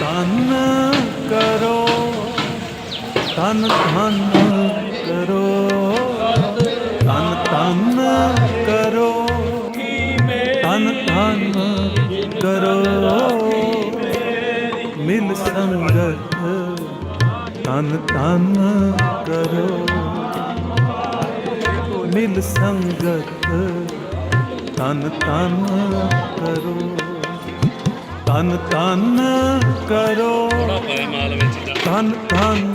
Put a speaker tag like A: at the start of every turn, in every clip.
A: ਧਨ ਕਰੋ ਤਨ ਧਨ ਕਰੋ। ਤਨ ਧਨ ਕਰੋ ਤਨ ਧਨ ਕਰੋ। ਮਿਲ ਸੰਗਤ ਤਨ ਧਨ ਕਰੋ। ਮਿਲ ਸੰਗਤ ਤਨ ਧਨ ਕਰੋ। ਤਨ ਧਨ ਕਰੋ। ਤਨ ਧਨ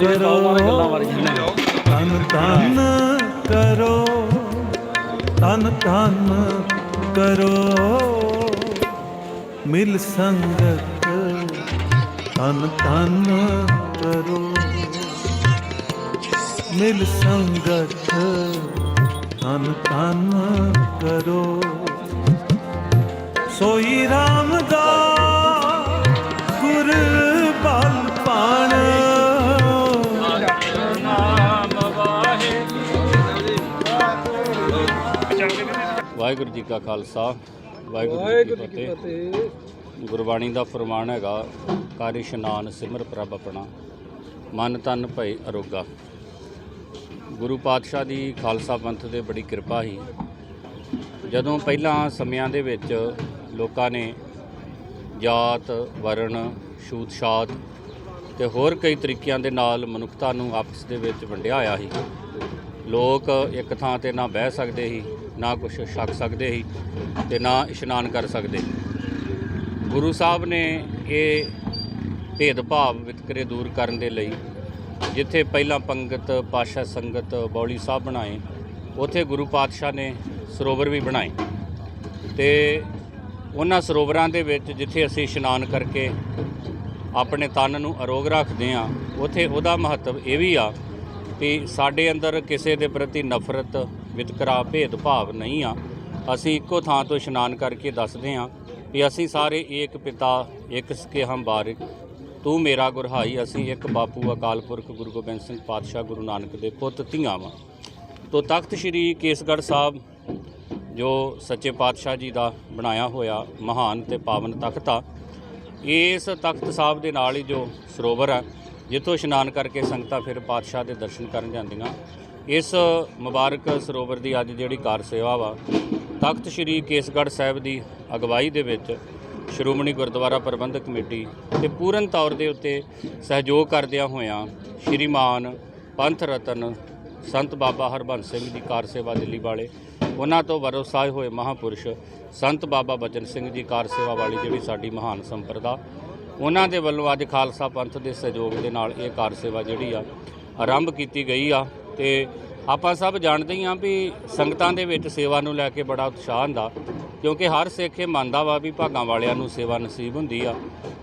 A: ਕਰੋ। ਤਨ ਧਨ ਕਰੋ। ਤਨ ਧਨ ਕਰੋ। ਮਿਲ ਸੰਗਤ ਤਨ ਧਨ ਕਰੋ। ਮਿਲ ਸੰਗਤ ਤਨ ਧਨ ਕਰੋ। ਸੋਈ ਰਾਮ ਦਾ ਗੁਰ ਬਲ ਪਾਣ।
B: ਵਾਹਿਗੁਰੂ ਜੀ ਕਾ ਖਾਲਸਾ ਵਾਹਿਗੁਰੂ ਜੀ ਕੀ ਫਤਿਹ। ਗੁਰਬਾਣੀ ਦਾ ਫਰਮਾਨ ਹੈਗਾ ਕਰ ਇਸ਼ਨਾਨ ਸਿਮਰ ਪ੍ਰਭ ਆਪਣਾ ਮਨ ਤਨ ਭਈ ਅਰੋਗਾ। ਗੁਰੂ ਪਾਤਸ਼ਾਹ ਦੀ ਖਾਲਸਾ ਪੰਥ ਤੇ ਬੜੀ ਕਿਰਪਾ ਸੀ। ਜਦੋਂ ਪਹਿਲਾਂ ਸਮਿਆਂ ਦੇ ਵਿੱਚ ਲੋਕਾਂ ਨੇ ਜਾਤ, ਵਰਣ ਛੂਤ ਛਾਤ ਤੇ ਹੋਰ ਕਈ ਤਰੀਕਿਆਂ ਦੇ ਨਾਲ ਮਨੁੱਖਤਾ ਨੂੰ ਆਪਸ ਦੇ ਵਿੱਚ ਵੰਡਿਆ ਹੋਇਆ ਸੀ। ਲੋਕ ਇੱਕ ਥਾਂ ਤੇ ਨਾ ਬਹਿ ਸਕਦੇ ਸੀ, ਨਾ ਕੁਝ ਛਕ ਸਕਦੇ ਸੀ ਤੇ ਨਾ ਇਸ਼ਨਾਨ ਕਰ ਸਕਦੇ। ਗੁਰੂ ਸਾਹਿਬ ਨੇ ਇਹ ਭੇਦਭਾਵ ਵਿਤਕਰੇ ਦੂਰ ਕਰਨ ਦੇ ਲਈ ਜਿੱਥੇ ਪਹਿਲਾਂ ਪੰਗਤ, ਪਾਸ਼ਾ ਸੰਗਤ, ਬੌਲੀ ਸਾਹਿਬ ਬਣਾਏ, ਉਥੇ ਗੁਰੂ ਪਾਤਸ਼ਾਹ ਨੇ ਸਰੋਵਰ ਵੀ ਬਣਾਏ ਤੇ ਉਹਨਾਂ ਸਰੋਵਰਾਂ ਦੇ ਵਿੱਚ ਜਿੱਥੇ ਅਸੀਂ ਇਸ਼ਨਾਨ ਕਰਕੇ ਆਪਣੇ ਤਨ ਨੂੰ ਅਰੋਗ ਰੱਖਦੇ ਆ ਉਥੇ ਉਹਦਾ ਮਹੱਤਵ ਇਹ ਵੀ ਆ ਕਿ ਸਾਡੇ ਅੰਦਰ ਕਿਸੇ ਦੇ ਪ੍ਰਤੀ ਨਫ਼ਰਤ, ਵਿਤਕਰਾ, ਭੇਦਭਾਵ ਨਹੀਂ ਆ। ਅਸੀਂ ਇੱਕੋ ਥਾਂ ਤੋਂ ਇਸ਼ਨਾਨ ਕਰਕੇ ਦੱਸਦੇ ਆ ਕਿ ਅਸੀਂ ਸਾਰੇ ਏਕ ਪਿਤਾ ਇੱਕ ਸਕੇ ਹਮ ਬਾਰਿਕ ਤੂੰ ਮੇਰਾ ਗੁਰਹਾਈ, ਅਸੀਂ ਇੱਕ ਬਾਪੂ ਅਕਾਲ ਪੁਰਖ ਗੁਰੂ ਗੋਬਿੰਦ ਸਿੰਘ ਪਾਤਸ਼ਾਹ ਗੁਰੂ ਨਾਨਕ ਦੇ ਪੁੱਤ ਧੀਆਂ ਵਾਂ। ਤੋਂ ਤਖਤ ਸ੍ਰੀ ਕੇਸਗੜ੍ਹ ਸਾਹਿਬ ਜੋ ਸੱਚੇ ਪਾਤਸ਼ਾਹ ਜੀ ਦਾ ਬਣਾਇਆ ਹੋਇਆ ਮਹਾਨ ਤੇ ਪਾਵਨ ਤਖਤ ਆ, ਇਸ ਤਖਤ ਸਾਹਿਬ ਦੇ ਨਾਲ ਹੀ ਜੋ ਸਰੋਵਰ ਆ, ਜਿੱਥੋਂ ਇਸ਼ਨਾਨ ਕਰਕੇ ਸੰਗਤਾਂ ਫਿਰ ਪਾਤਸ਼ਾਹ ਦੇ ਦਰਸ਼ਨ ਕਰਨ ਜਾਂਦੀਆਂ। ਇਸ ਮੁਬਾਰਕ ਸਰੋਵਰ ਦੀ ਅੱਜ ਜਿਹੜੀ ਕਾਰ ਸੇਵਾ ਵਾ, ਤਖਤ ਸ੍ਰੀ ਕੇਸਗੜ੍ਹ ਸਾਹਿਬ ਦੀ ਅਗਵਾਈ ਦੇ ਵਿੱਚ ਸ਼੍ਰੋਮਣੀ ਗੁਰਦੁਆਰਾ ਪ੍ਰਬੰਧਕ ਕਮੇਟੀ ਤੇ ਪੂਰਨ ਤੌਰ ਦੇ ਉੱਤੇ ਸਹਿਯੋਗ ਕਰਦਿਆਂ ਹੋਇਆਂ ਸ਼੍ਰੀਮਾਨ ਪੰਥ ਰਤਨ ਸੰਤ ਬਾਬਾ ਹਰਬੰਸ ਸਿੰਘ ਦੀ ਕਾਰ ਸੇਵਾ ਦਿੱਲੀ ਵਾਲੇ ਉਹਨਾਂ ਤੋਂ ਵਰੋਸਾਏ ਹੋਏ ਮਹਾਪੁਰਸ਼ ਸੰਤ ਬਾਬਾ ਬਚਨ ਸਿੰਘ ਜੀ ਕਾਰ ਸੇਵਾ ਵਾਲੀ ਜਿਹੜੀ ਸਾਡੀ ਮਹਾਨ ਸੰਪਰਦਾ, ਉਹਨਾਂ ਦੇ ਵੱਲੋਂ ਅੱਜ ਖਾਲਸਾ ਪੰਥ ਦੇ ਸਹਿਯੋਗ ਦੇ ਨਾਲ ਇਹ ਕਾਰ ਸੇਵਾ ਜਿਹੜੀ ਆ, ਆਰੰਭ ਕੀਤੀ ਗਈ ਆ। ਤੇ ਆਪਾਂ ਸਭ ਜਾਣਦੇ ਹੀ ਆ ਵੀ ਸੰਗਤਾਂ ਦੇ ਵਿੱਚ ਸੇਵਾ ਨੂੰ ਲੈ ਕੇ ਬੜਾ ਉਤਸ਼ਾਹ ਹੁੰਦਾ, ਕਿਉਂਕਿ ਹਰ ਸਿੱਖ ਇਹ ਮੰਨਦਾ ਵਾ ਵੀ ਭਾਗਾਂ ਵਾਲਿਆਂ ਨੂੰ ਸੇਵਾ ਨਸੀਬ ਹੁੰਦੀ ਆ।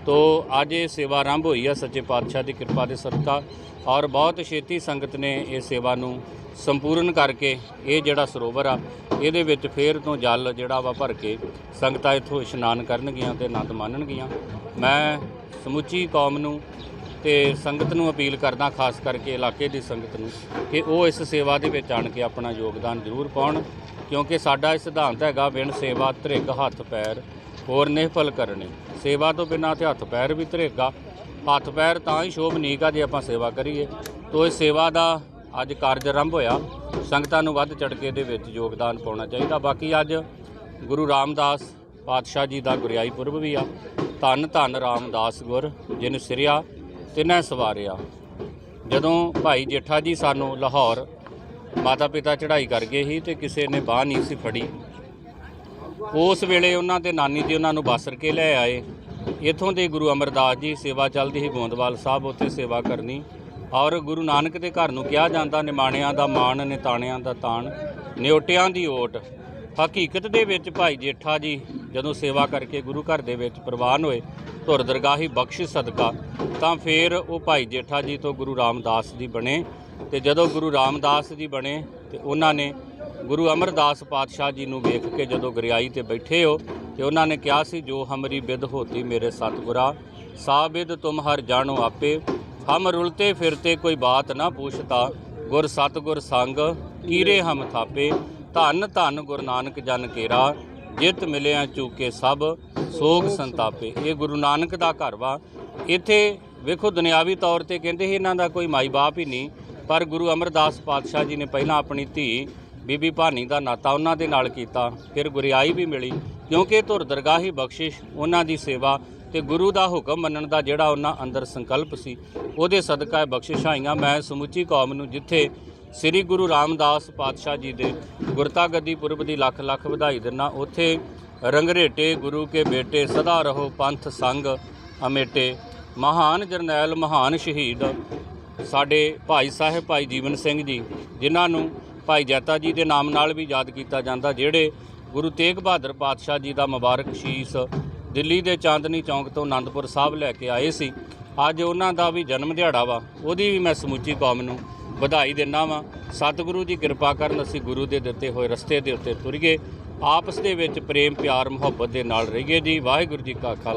B: ਤੋ ਅੱਜ ਇਹ ਸੇਵਾ ਆਰੰਭ ਹੋਈ ਆ ਸੱਚੇ ਪਾਤਸ਼ਾਹ ਦੀ ਕਿਰਪਾ ਦੇ ਸਦਕਾ ਔਰ ਬਹੁਤ ਛੇਤੀ ਸੰਗਤ ਨੇ ਇਹ ਸੇਵਾ ਨੂੰ ਸੰਪੂਰਨ ਕਰਕੇ ਇਹ ਜਿਹੜਾ ਸਰੋਵਰ ਆ, ਇਹਦੇ ਵਿੱਚ ਫੇਰ ਤੋਂ ਜਲ ਜਿਹੜਾ ਵਾ ਭਰ ਕੇ ਸੰਗਤਾਂ ਇੱਥੋਂ ਇਸ਼ਨਾਨ ਕਰਨਗੀਆਂ ਤੇ ਆਨੰਦ ਮਾਣਨਗੀਆਂ। ਮੈਂ ਸਮੁੱਚੀ ਕੌਮ ਨੂੰ ਤੇ ਸੰਗਤ ਨੂੰ ਅਪੀਲ ਕਰਦਾ, ਖਾਸ ਕਰਕੇ ਇਲਾਕੇ ਦੀ ਸੰਗਤ ਨੂੰ, ਕਿ ਉਹ ਇਸ ਸੇਵਾ ਦੇ ਵਿੱਚ ਆਣ ਕੇ ਆਪਣਾ ਯੋਗਦਾਨ ਜ਼ਰੂਰ ਪਾਉਣ, ਕਿਉਂਕਿ ਸਾਡਾ ਇਹ ਸਿਧਾਂਤ ਹੈਗਾ, ਬਿਨ ਸੇਵਾ ਧ੍ਰਿਗ ਹੱਥ ਪੈਰ ਹੋਰ ਨਿਹਫਲ ਕਰਨੇ। ਸੇਵਾ ਤੋਂ ਬਿਨਾਂ ਤੇ ਹੱਥ ਪੈਰ ਵੀ ਧ੍ਰਿਗਾ। ਹੱਥ ਪੈਰ ਤਾਂ ਹੀ ਸ਼ੋਭਨੀਕ ਆ ਜੇ ਆਪਾਂ ਸੇਵਾ ਕਰੀਏ। ਤੋ ਇਹ ਸੇਵਾ ਦਾ ਅੱਜ ਕਾਰਜ ਆਰੰਭ ਹੋਇਆ। ਸੰਗਤਾਂ ਨੂੰ ਵੱਧ ਚੜ ਕੇ ਦੇ ਵਿੱਚ ਯੋਗਦਾਨ ਪਾਉਣਾ ਚਾਹੀਦਾ। ਬਾਕੀ ਅੱਜ ਗੁਰੂ ਰਾਮਦਾਸ ਪਾਤਸ਼ਾਹ ਜੀ ਦਾ ਗੁਰਿਆਈ ਪੁਰਬ ਵੀ ਆ। ਧੰਨ ਧੰਨ ਰਾਮਦਾਸ ਗੁਰ, ਜਿਨ ਸਿਰਿਆ, ਤਿਨੈ ਸਵਾਰਿਆ। ਜਦੋਂ ਭਾਈ ਜੇਠਾ ਜੀ ਸਾਨੂੰ ਲਾਹੌਰ ਮਾਤਾ ਪਿਤਾ ਚੜ੍ਹਾਈ ਕਰ ਗਏ ਸੀ ਤੇ ਕਿਸੇ ਨੇ ਬਾਹ ਨਹੀਂ ਸੀ ਫੜੀ ਉਸ ਵੇਲੇ ਉਹਨਾਂ ਦੇ ਨਾਨੀ ਜੀ ਉਹਨਾਂ ਨੂੰ ਬਾਸਰ ਕੇ ਲੈ ਆਏ। ਇਥੋਂ ਦੇ ਗੁਰੂ ਅਮਰਦਾਸ ਜੀ ਸੇਵਾ ਚੱਲਦੀ ਸੀ ਗੋਂਦਵਾਲ ਸਾਹਿਬ, ਉੱਥੇ ਸੇਵਾ ਕਰਨੀ। ਔਰ ਗੁਰੂ ਨਾਨਕ ਦੇ ਘਰ ਨੂੰ ਕਿਹਾ ਜਾਂਦਾ, ਨਿਮਾਣਿਆਂ ਦਾ ਮਾਣ, ਨਿਤਾਣਿਆਂ ਦਾ ਤਾਣ ਨਿਓਟਿਆਂ ਦੀ ਓਟ। ਹਕੀਕਤ ਦੇ ਵਿੱਚ ਭਾਈ ਜੇਠਾ ਜੀ ਜਦੋਂ ਸੇਵਾ ਕਰਕੇ ਗੁਰੂ ਘਰ ਦੇ ਵਿੱਚ ਪ੍ਰਵਾਨ ਹੋਏ, ਧੁਰ ਦਰਗਾਹੀ ਬਖਸ਼ਿਸ਼ ਸਦਕਾ, ਤਾਂ ਫਿਰ ਉਹ ਭਾਈ ਜੇਠਾ ਜੀ ਤੋਂ ਗੁਰੂ ਰਾਮਦਾਸ ਜੀ ਬਣੇ। ਤੇ ਜਦੋਂ ਗੁਰੂ ਰਾਮਦਾਸ ਜੀ ਬਣੇ, ਤੇ ਉਹਨਾਂ ਨੇ ਗੁਰੂ ਅਮਰਦਾਸ ਪਾਤਸ਼ਾਹ ਜੀ ਨੂੰ ਵੇਖ ਕੇ ਜਦੋਂ ਗਰਿਆਈ ਤੇ ਬੈਠੇ ਹੋ, ਤੇ ਉਹਨਾਂ ਨੇ ਕਿਹਾ ਸੀ, ਜੋ ਹਮਰੀ ਬਿਦ ਹੋਤੀ ਮੇਰੇ ਸਤਿਗੁਰਾ ਸਾਬਿਦ ਤੁਮ ਹਰ ਜਾਣੋ ਆਪੇ। ਹਮ ਰੁਲਤੇ ਫਿਰਤੇ ਕੋਈ ਬਾਤ ਨਾ ਪੁੱਛਤਾ, ਗੁਰ ਸਤਿਗੁਰ ਸੰਗ ਕੀਰੇ ਹਮ ਥਾਪੇ। ਧੰਨ ਧੰਨ ਗੁਰੂ ਨਾਨਕ ਜਨ ਕੇਰਾ, ਜਿਤ ਮਿਲਿਆ ਚੂਕੇ ਸਭ, ਸੋਗ ਸੰਤਾਪੇ। ਇਹ ਗੁਰੂ ਨਾਨਕ ਦਾ ਘਰ ਵਾ। ਇੱਥੇ ਵੇਖੋ, ਦੁਨਿਆਵੀ ਤੌਰ ਤੇ ਕਹਿੰਦੇ ਸੀ, ਇਹਨਾਂ ਦਾ ਕੋਈ ਮਾਈ ਬਾਪ ਹੀ ਨਹੀਂ। ਪਰ ਗੁਰੂ ਅਮਰਦਾਸ ਪਾਤਸ਼ਾਹ ਜੀ ਨੇ ਪਹਿਲਾਂ ਆਪਣੀ ਧੀ ਬੀਬੀ ਭਾਨੀ ਦਾ ਨਾਤਾ ਉਹਨਾਂ ਦੇ ਨਾਲ ਕੀਤਾ, ਫਿਰ ਗੁਰਿਆਈ ਵੀ ਮਿਲੀ, ਕਿਉਂਕਿ ਧੁਰ ਦਰਗਾਹੀ ਬਖਸ਼ਿਸ਼ ਉਹਨਾਂ ਦੀ ਸੇਵਾ ਤੇ ਗੁਰੂ ਦਾ ਹੁਕਮ ਮੰਨਣ ਦਾ ਜਿਹੜਾ ਉਹਨਾਂ ਅੰਦਰ ਸੰਕਲਪ ਸੀ, ਉਹਦੇ ਸਦਕਾ ਇਹ ਬਖਸ਼ਿਸ਼ਾਂ ਆਈਆਂ। ਮੈਂ ਸਮੁੱਚੀ ਕੌਮ ਨੂੰ ਜਿੱਥੇ ਸ੍ਰੀ ਗੁਰੂ ਰਾਮਦਾਸ ਪਾਤਸ਼ਾਹ ਜੀ ਦੇ ਗੁਰਤਾ ਗੱਦੀ ਪੁਰਬ ਦੀ ਲੱਖ ਲੱਖ ਵਧਾਈ ਦਿੰਨਾ ਉੱਥੇ ਰੰਗਰੇਟੇ ਗੁਰੂ ਕੇ ਬੇਟੇ ਸਦਾ ਰਹੋ ਪੰਥ ਸੰਗ ਅਮੇਟੇ। ਮਹਾਨ ਜਰਨੈਲ, ਮਹਾਨ ਸ਼ਹੀਦ ਸਾਡੇ ਭਾਈ ਸਾਹਿਬ, ਭਾਈ ਜੀਵਨ ਸਿੰਘ ਜੀ, ਜਿਨ੍ਹਾਂ ਨੂੰ ਭਾਈ ਜੈਤਾ ਜੀ ਦੇ ਨਾਮ ਨਾਲ ਵੀ ਯਾਦ ਕੀਤਾ ਜਾਂਦਾ, ਜਿਹੜੇ ਗੁਰੂ ਤੇਗ ਬਹਾਦਰ ਪਾਤਸ਼ਾਹ ਜੀ ਦਾ ਮੁਬਾਰਕ ਸ਼ੀਸ ਦਿੱਲੀ ਦੇ ਚਾਂਦਨੀ ਚੌਂਕ ਤੋਂ ਆਨੰਦਪੁਰ ਸਾਹਿਬ ਲੈ ਕੇ ਆਏ ਸੀ। ਅੱਜ ਉਹਨਾਂ ਦਾ ਵੀ ਜਨਮ ਦਿਹਾੜਾ ਵਾ, ਉਹਦੀ ਵੀ ਮੈਂ ਸਮੁੱਚੀ ਕੌਮ ਨੂੰ ਵਧਾਈ ਦਿੰਦਾ ਵਾਂ। ਸਤਿਗੁਰੂ ਦੀ ਕਿਰਪਾ ਕਰਨ ਅਸੀਂ ਗੁਰੂ ਦੇ ਦਿੱਤੇ ਹੋਏ ਰਸਤੇ ਦੇ ਉੱਤੇ ਤੁਰੀਏ ਆਪਸ ਦੇ ਵਿੱਚ ਪ੍ਰੇਮ, ਪਿਆਰ, ਮੁਹੱਬਤ ਦੇ ਨਾਲ ਰਹੀਏ ਜੀ। ਵਾਹਿਗੁਰੂ ਜੀ ਕਾ ਖਾਲਸਾ।